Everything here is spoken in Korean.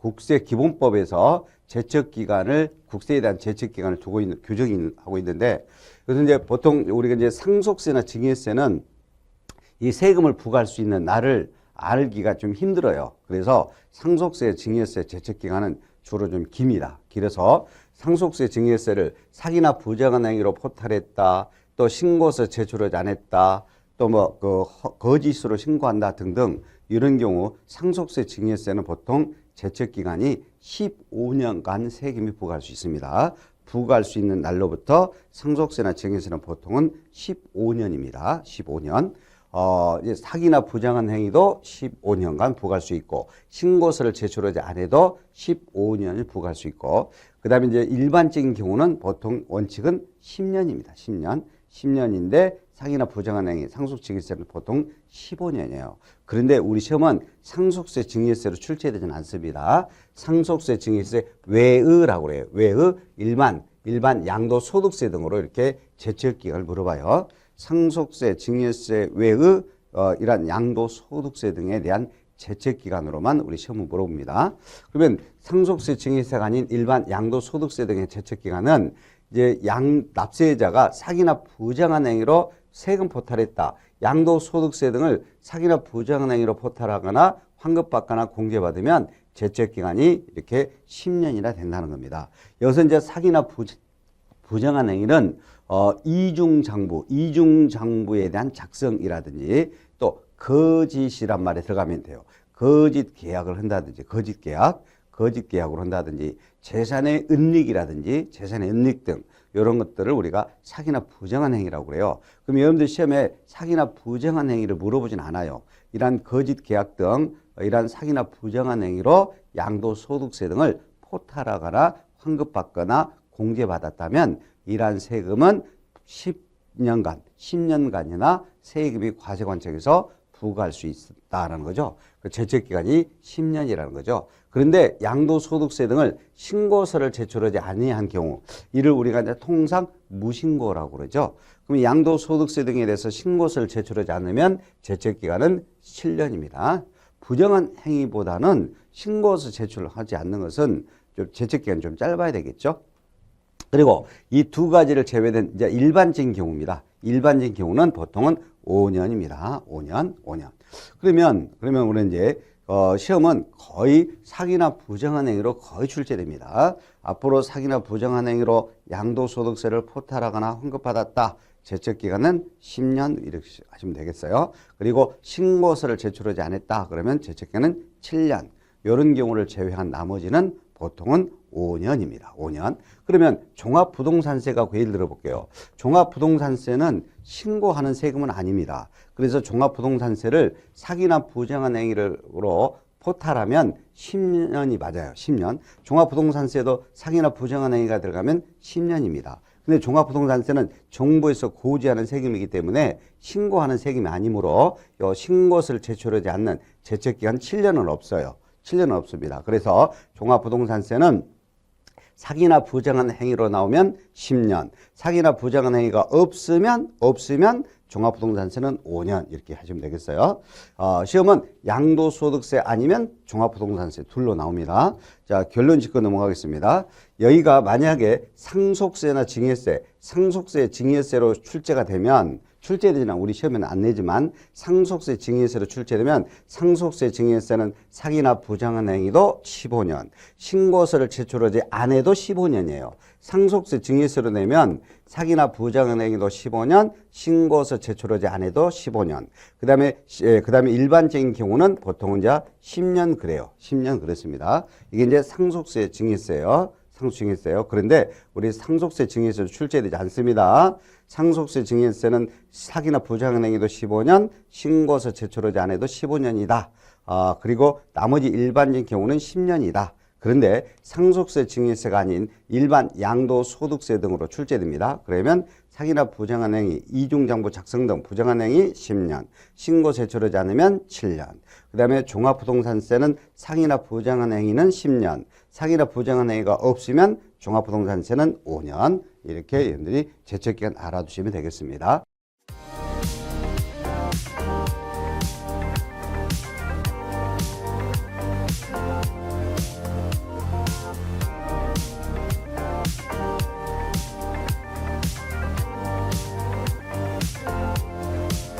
국세 기본법에서 제척 기간을 국세에 대한 제척 기간을 두고 있는 규정이 하고 있는데 그래서 이제 보통 우리가 이제 상속세나 증여세는 이 세금을 부과할 수 있는 날을 알기가 좀 힘들어요. 그래서 상속세, 증여세 제척 기간은 주로 좀 깁니다. 길어서 상속세, 증여세를 사기나 부정한 행위로 포탈했다, 또 신고서 제출하지 않았다, 또 뭐 그 거짓으로 신고한다 등등 이런 경우 상속세, 증여세는 보통 제척 기간이 15년간 세금이 부과할 수 있습니다. 부과할 수 있는 날로부터 상속세나 증여세는 보통은 15년입니다. 15년. 어, 이제 사기나 부정한 행위도 15년간 부과할 수 있고, 신고서를 제출하지 않아도 15년을 부과할 수 있고, 그 다음에 이제 일반적인 경우는 보통 원칙은 10년입니다. 10년. 10년인데 사기나 부정한 행위, 상속증여세는 보통 15년이에요. 그런데 우리 시험은 상속세 증여세로 출제되지는 않습니다. 상속세 증여세 외의라고 그래요. 외의 일반 일반 양도 소득세 등으로 이렇게 제척 기간을 물어봐요. 상속세, 증여세 외의 어, 이러한 양도 소득세 등에 대한 제척 기간으로만 우리 시험을 물어봅니다. 그러면 상속세, 증여세가 아닌 일반 양도소득세 등의 제척 기간은 이제 양 납세자가 사기나 부정한 행위로 세금 포탈했다. 양도소득세 등을 사기나 부정한 행위로 포탈하거나 환급받거나 공제받으면 제척 기간이 이렇게 10년이나 된다는 겁니다. 여기서 이제 사기나 부, 부정한 행위는 어, 이중장부, 이중장부에 대한 작성이라든지 또 거짓이란 말에 들어가면 돼요. 거짓 계약을 한다든지 거짓 계약, 거짓 계약을 한다든지 재산의 은닉이라든지 재산의 은닉 등 이런 것들을 우리가 사기나 부정한 행위라고 그래요. 그럼 여러분들 시험에 사기나 부정한 행위를 물어보진 않아요. 이러한 거짓 계약 등 이러한 사기나 부정한 행위로 양도소득세 등을 포탈하거나 환급받거나 공제받았다면 이러한 세금은 10년간, 10년간이나 세금이 과세관청에서 부과할 수 있다는 거죠. 그 제척 기간이 10년이라는 거죠. 그런데 양도소득세 등을 신고서를 제출하지 아니한 경우 이를 우리가 이제 통상 무신고라고 그러죠. 그럼 양도소득세 등에 대해서 신고서를 제출하지 않으면 제척 기간은 7년입니다. 부정한 행위보다는 신고서 제출하지 않는 것은 좀 제척 기간이 좀 짧아야 되겠죠. 그리고 이 두 가지를 제외된 이제 일반적인 경우입니다. 일반적인 경우는 보통은 5년입니다. 5년, 5년. 그러면 그러면 우리는 이제 어, 시험은 거의 사기나 부정한 행위로 거의 출제됩니다. 앞으로 사기나 부정한 행위로 양도소득세를 포탈하거나 환급받았다. 제척 기간은 10년 이렇게 하시면 되겠어요. 그리고 신고서를 제출하지 않았다. 그러면 제척 기간은 7년. 이런 경우를 제외한 나머지는 보통은 5년입니다. 5년. 그러면 종합부동산세가 그 예를 들어볼게요. 종합부동산세는 신고하는 세금은 아닙니다. 그래서 종합부동산세를 사기나 부정한 행위로 포탈하면 10년이 맞아요. 10년. 종합부동산세도 사기나 부정한 행위가 들어가면 10년입니다. 근데 종합부동산세는 정부에서 고지하는 세금이기 때문에 신고하는 세금이 아니므로 요 신고서를 제출하지 않는 제척기간 7년은 없어요. 7년은 없습니다. 그래서 종합부동산세는 사기나 부정한 행위로 나오면 10년, 사기나 부정한 행위가 없으면 없으면 종합부동산세는 5년 이렇게 하시면 되겠어요. 어, 시험은 양도소득세 아니면 종합부동산세 둘로 나옵니다. 자 결론 짓고 넘어가겠습니다. 여기가 만약에 상속세나 증여세, 상속세, 증여세로 출제가 되면 출제되지는 우리 시험에는 안 내지만 상속세 증여세로 출제되면 상속세 증여세는 사기나 부정한 행위도 15년 신고서를 제출하지 않아도 15년이에요. 상속세 증여세로 내면 사기나 부정한 행위도 15년 신고서 제출하지 않아도 15년. 그 다음에 그 다음에 일반적인 경우는 보통은 이제 10년 그래요. 10년 그렇습니다. 이게 이제 상속세 증여세예요 상속증여세요. 그런데 우리 상속세 증여세도 출제되지 않습니다. 상속세 증여세는 사기나 부정한 행위도 15년, 신고서 제출하지 않아도 15년이다. 아, 그리고 나머지 일반적인 경우는 10년이다. 그런데 상속세 증여세가 아닌 일반 양도 소득세 등으로 출제됩니다. 그러면 사기나 부정한 행위, 이중장부 작성 등 부정한 행위 10년, 신고 제출하지 않으면 7년. 그 다음에 종합부동산세는 상이나 부정한 행위는 10년, 상이나 부정한 행위가 없으면 종합부동산세는 5년. 이렇게 여러분들이 제척기간 알아두시면 되겠습니다.